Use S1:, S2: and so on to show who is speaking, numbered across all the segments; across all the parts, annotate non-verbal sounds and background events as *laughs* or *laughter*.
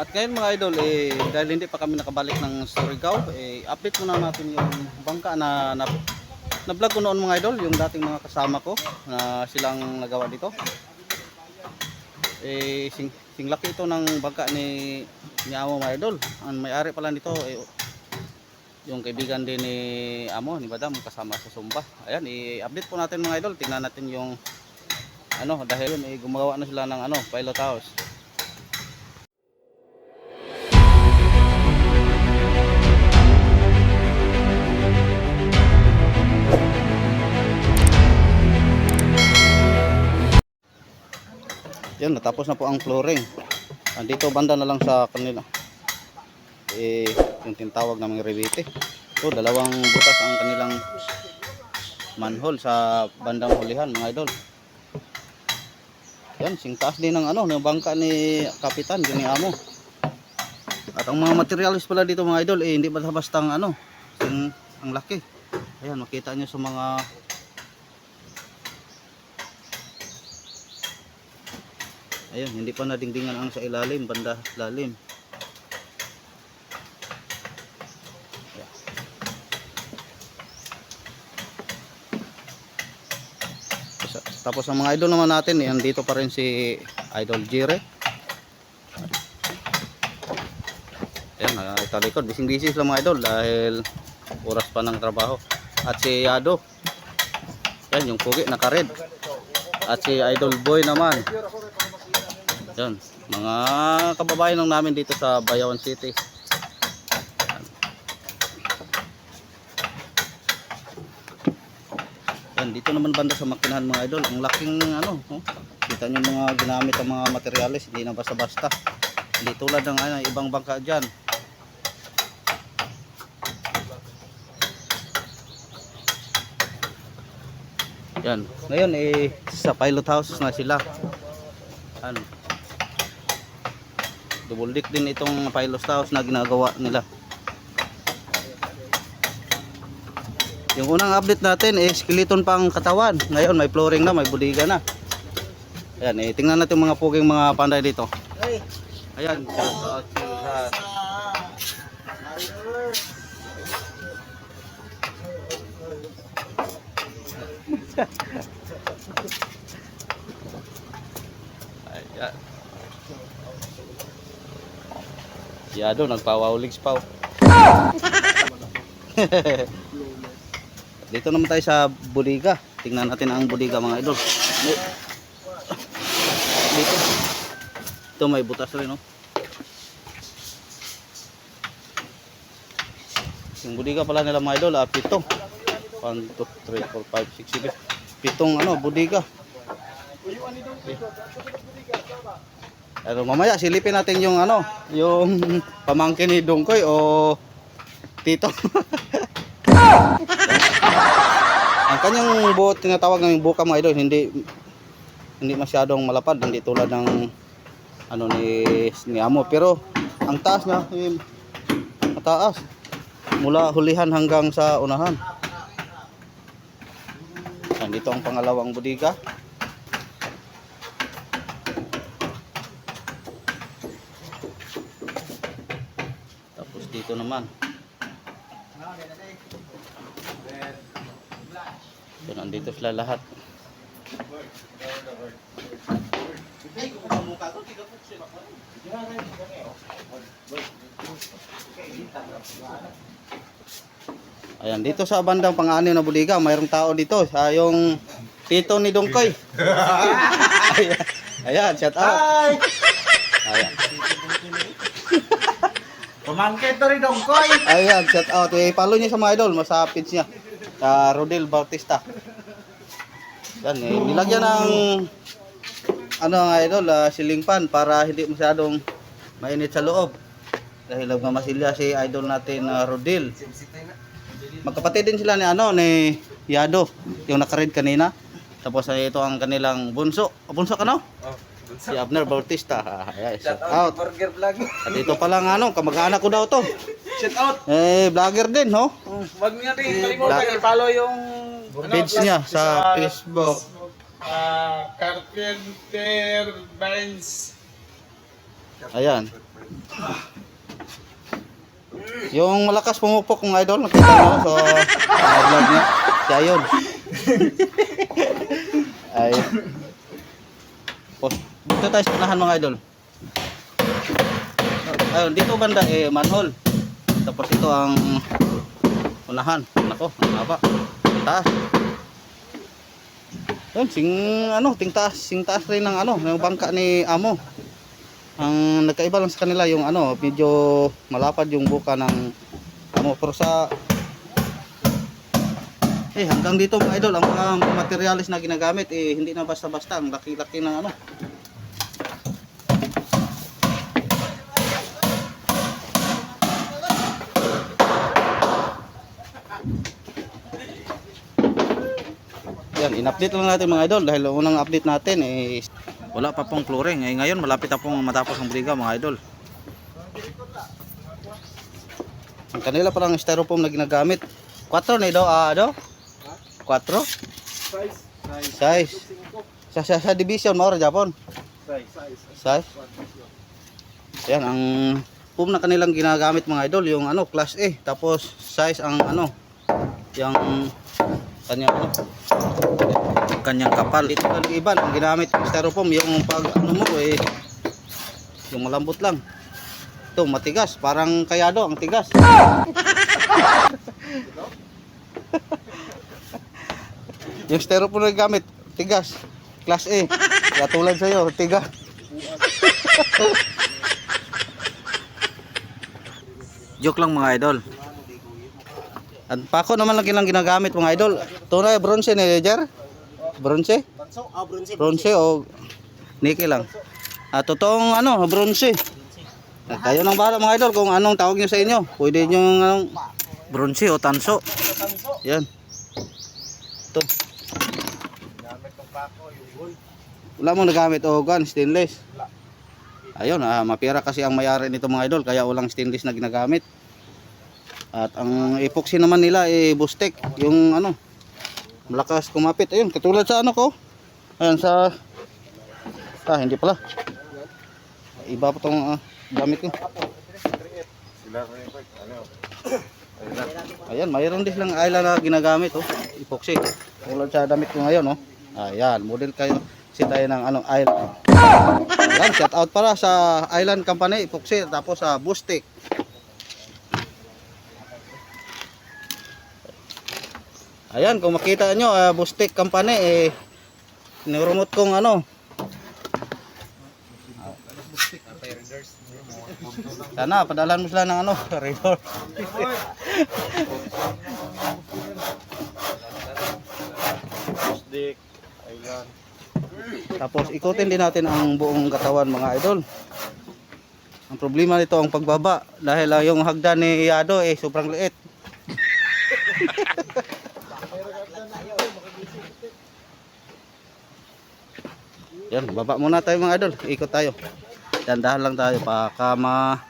S1: At ngayon mga idol, eh, dahil hindi pa kami nakabalik ng Surigao, eh, update muna natin yung bangka na, na, na vlog ko noon mga idol, yung dating mga kasama ko na silang nagawa dito. Eh, sing, singlaki ito ng bangka ni, ni Amo mga idol. Ang may-ari pala nito, eh, yung kaibigan din ni Amo, ni Madam, kasama sa Sumba. Ayan, i-update po natin mga idol. Tingnan natin yung ano, dahil yun, eh, gumawa na sila ng ano, pilot house. Yan, natapos na po ang flooring. Andito banda na lang sa kanila. Eh, yung tinatawag naming revite. So, dalawang butas ang kanilang manhole sa bandang hulihan, mga idol. Yan, singtaas din ng ano, ng bangka ni Kapitan, yun ni Amo. At ang mga materials pala dito mga idol, eh, hindi basta-basta ang ano, sing, ang laki. Ayan, makita nyo sa mga Ayun, hindi pa nadingdingan ang sa ilalim, banda lalim. Tapos ang mga idol naman natin, yan dito pa rin si Idol Jire. Ayan, nakakita Bising-busy sila mga idol dahil oras pa ng trabaho. At si Yado. Yan, yung pugi, naka-red. At si Idol Boy naman. Yan, mga kababayan lang namin dito sa Bayawan City. Yan, dito naman banda sa makinahan mga idol. Ang laking ano, oh. kita nyo mga ginamit ang mga materyales, hindi na basta-basta. Hindi tulad ng ano, ibang bangka dyan. Yan. Ngayon eh sa pilot house na sila. Ano? Double deck din itong pilot house na ginagawa nila. Yung unang update natin eh skeleton pang katawan. Ngayon may flooring na, may budiga na. Ayan, eh tingnan natin mga puging mga panday dito. Ayan, shout out sa *laughs* Ayan. Yado, nagpawawligs *laughs* pa. oh. Dito naman tayo sa budiga. Tingnan natin ang budiga mga idol. Dito. Ito may butas rin, no? Yung budiga pala nila mga idol, ah, pito. 1, 2, 3, 4, 5, 6, 7. Pitong ano, budiga. Pero mamaya silipin natin yung ano, yung pamangkin ni Dungkoy o Tito. *laughs* Ang kanyang buhok tinatawag ng buka mga idol, hindi hindi masyadong malapad, hindi tulad ng ano ni ni Amo, pero ang taas niya eh, mataas. Mula hulihan hanggang sa unahan. Nandito ang pangalawang budiga. Dito naman. So, nandito sila lahat. Ayan, dito sa bandang pang-anim na budiga, mayroong tao dito. Sa yung tito ni Dongkoy. ayan, *laughs* ayan, shout out. Ayan.
S2: Pamangkin to rin dongkoy.
S1: Ayan, shout out. Eh, follow niyo sa mga idol, sa page niya. Sa Rodel Bautista. Yan, eh, nilagyan ng ano nga idol, ah, ceiling fan para hindi masyadong mainit sa loob. Dahil nagmamasilya si idol natin na Rodel. Magkapatid din sila ni ano ni Yado, yung nakaread kanina. Tapos ay ito ang kanilang bunso. O, bunso ka no? Si Abner Bautista. Shout out.
S2: Burger vlog.
S1: At ito pala nga ano, kamag-anak ko daw to.
S2: Shout out.
S1: Eh, vlogger din, ho?
S2: Wag niyo rin kalimutan i-follow yung
S1: Page niya sa Facebook.
S2: Ah, Carpenter Benz.
S1: Ayan. Yung malakas pumupok mga idol, nakita nyo so uh, vlog niya. Siya yun. *laughs* Ay. Pos, dito tayo sa unahan mga idol. Ayun, dito banda eh manhole. Tapos ito ang unahan. Nako, ang haba. Taas. Yun, sing ano, ting taas, sing taas rin ng ano, ng bangka ni Amo. Ang nagkaiba lang sa kanila yung ano, medyo malapad yung buka ng Amo. Pero sa eh hanggang dito mga idol, ang mga materialis na ginagamit eh hindi na basta-basta, ang laki-laki ng ano. In-update lang natin mga idol dahil unang update natin eh wala pa pong flooring. Eh, ngayon malapit na pong matapos ang briga mga idol. Ang kanila parang styrofoam na ginagamit. 4 na ito, ah, do? 4?
S2: Size.
S1: Size. Sa, sa, sa division mo Japon.
S2: Size.
S1: Size. Yan ang foam na kanilang ginagamit mga idol, yung ano, class A. Tapos size ang ano, yung kanyang ano, kanyang kapal. Dito lang iba, ang ginamit ng styrofoam, yung pag ano mo eh, yung malambot lang. Ito, matigas, parang kayado, ang tigas. yung styrofoam na gamit, tigas. Class A. Katulad sa'yo, tigas. *laughs* Joke lang mga idol. At pako naman lang kilang ginagamit mga idol. Tunay bronze ni Jer? Bronze?
S2: Ah, bronze.
S1: Bronze o nickel lang. Ah, totoong ano, bronze. Ah, kayo nang bahala mga idol kung anong tawag niyo sa inyo. Pwede niyo anong bronze o tanso. Yan. Ito. Wala mo nagamit o gun, stainless. Ayun, ah, mapira kasi ang mayari nito mga idol, kaya walang stainless na ginagamit. At ang epoxy naman nila eh bustek, yung ano, malakas kumapit. Ayun, katulad sa ano ko. Ayan sa Ah, hindi pala. Iba pa tong ah, gamit ko. Ayan, mayroon din silang island na ginagamit oh, epoxy. Tulad sa damit ko ngayon oh. Ayan, model kayo si tayo ng ano island. Ayan, shout out para sa Island Company epoxy tapos sa Bustek. Ayan, kung makita nyo, uh, Bustek Company eh nirumot kong ano. Sana, padalan mo sila ng ano, radar.
S2: Stick. Island.
S1: Tapos ikutin din natin ang buong katawan mga idol. Ang problema nito ang pagbaba dahil ah, yung hagdan ni Yado eh sobrang liit. *laughs* Yan, baba muna tayo mga idol. Ikot tayo. Dandahan lang tayo baka ma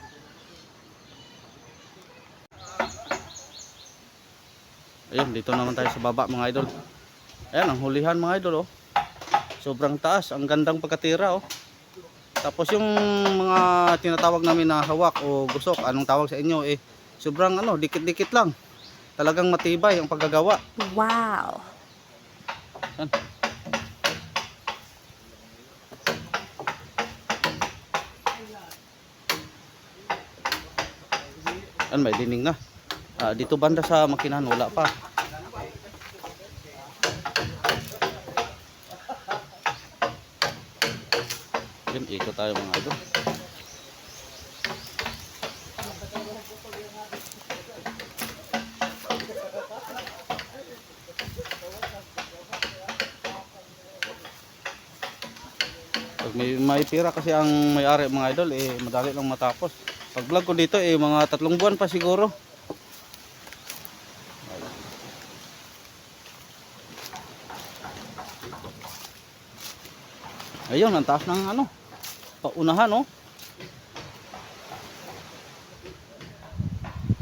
S1: Ayun, dito naman tayo sa baba mga idol. Ayan, ang hulihan mga idol oh. Sobrang taas, ang gandang pagkatira oh. Tapos yung mga tinatawag namin na hawak o gusok, anong tawag sa inyo eh sobrang ano, dikit-dikit lang. Talagang matibay ang paggagawa.
S3: Wow.
S1: Yan. Yan, may dining na. Ah, dito banda sa makinan, wala pa. Yun, ikot tayo mga idol. May, may pira kasi ang may-ari mga idol, eh madali lang matapos. Pag vlog ko dito, eh mga tatlong buwan pa siguro. Ayun, ang taas ng ano, paunahan oh.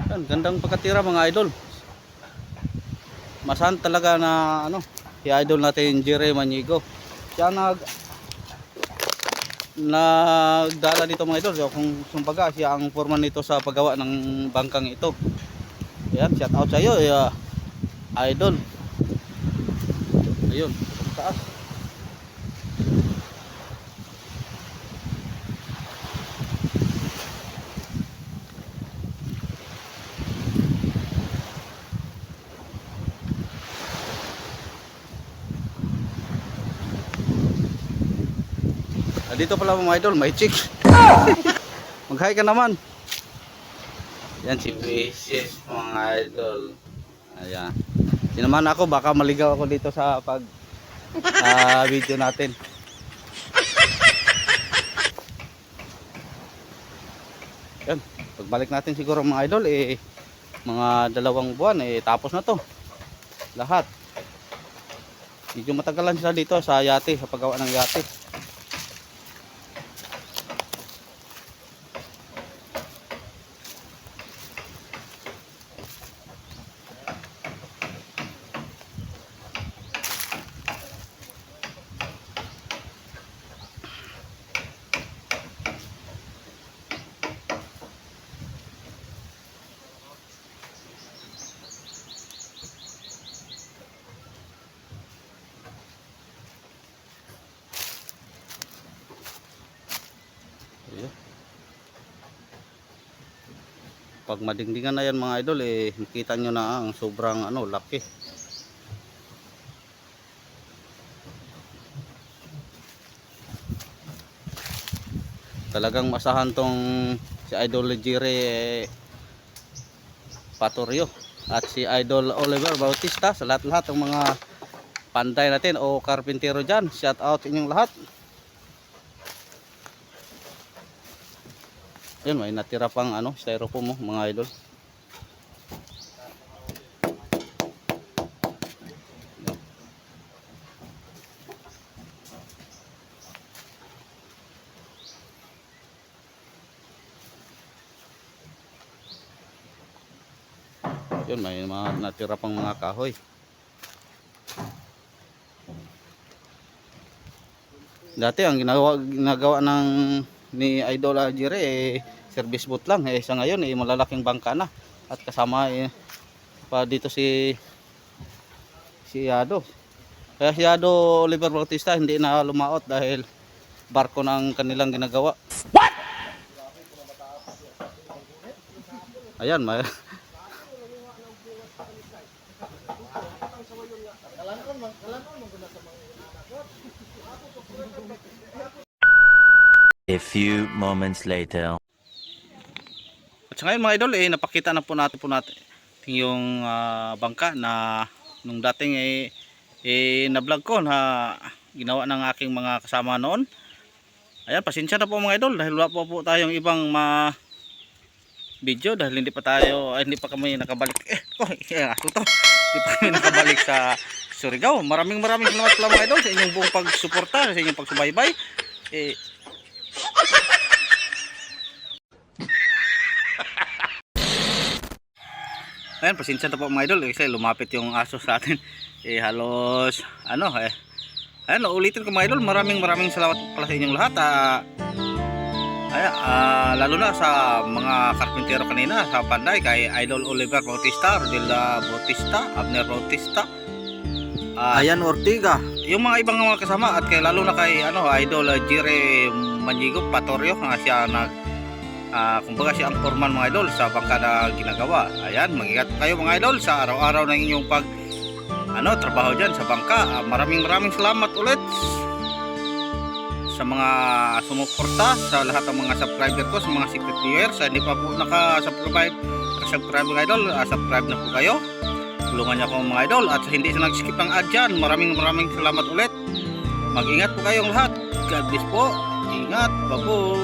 S1: Yan, gandang pagkatira mga idol. Masan talaga na ano, si idol natin Jerry Manigo. Siya nag nagdala dito mga idol. So, kung sumbaga siya ang foreman nito sa paggawa ng bangkang ito. Ayan, shout out sa iyo, eh, idol. Ayun, taas. Dito pala mga idol, may chick. *laughs* Mag-hi ka naman. Yan si Precious mga idol. Ayan. Sinaman ako, baka maligaw ako dito sa pag ah, video natin. Yan. Pagbalik natin siguro mga idol, eh, mga dalawang buwan, eh, tapos na to. Lahat. Medyo matagalan sila dito sa yate, sa paggawa ng yate. Ayan. Pag madingdingan na yan mga idol, eh, makita nyo na ang sobrang ano, laki. Talagang masahan tong si Idol Jire eh, Patorio at si Idol Oliver Bautista sa lahat-lahat ng mga panday natin o karpintero dyan. Shout out inyong lahat. Yun, may natira pang ano, styrofoam mo, mga idol. Yun, may mga natira pang mga kahoy. Dati ang ginagawa, ginagawa ng ni Idol Ajire eh, service boat lang. Eh sa ngayon eh malalaking bangka na. At kasama eh, pa dito si si Yado. Kaya si Yado Oliver Bautista hindi na lumaot dahil barko ng kanilang ginagawa. What? ayan may
S3: A few moments later.
S1: At ngayon mga idol, eh, napakita na po natin po natin yung ah, bangka na nung dating eh, eh na-vlog ko na ginawa ng aking mga kasama noon. Ayan, pasensya na po mga idol dahil wala po po tayong ibang ma video dahil hindi pa tayo, ay, hindi pa kami nakabalik. Eh, oh, eh, aso to. Hindi pa kami nakabalik sa Surigao. Maraming maraming salamat pala mga idol sa inyong buong pagsuporta, sa inyong pagsubaybay. Eh, Ayan, pasensya na po mga idol kasi lumapit yung aso sa atin. Eh halos ano eh. Ayan, ulitin ko mga idol, maraming maraming salamat pala sa inyong lahat. Ah, ayan, ah, lalo na sa mga karpintero kanina sa Panday kay Idol Oliver Bautista, Rodela Bautista, Abner Bautista. ah, Ayan Ortiga. Yung mga ibang mga kasama at kay lalo na kay ano Idol ah, Jire Manyigo Patorio nga siya nag Ah, kumbaga siya ang foreman mga idol sa bangka na ginagawa. Ayan, mag-ingat kayo mga idol sa araw-araw ng inyong pag ano, trabaho diyan sa bangka. Ah, maraming maraming salamat ulit sa mga sumuporta sa lahat ng mga subscriber ko, sa mga secret viewers. Sa hindi pa po naka-subscribe, subscribe mga idol, ah, subscribe na po kayo. Tulungan niyo ako mga idol at hindi sa nag-skip ng ad dyan, maraming maraming salamat ulit. Mag-ingat po kayong lahat. God bless po. Ingat. Babo.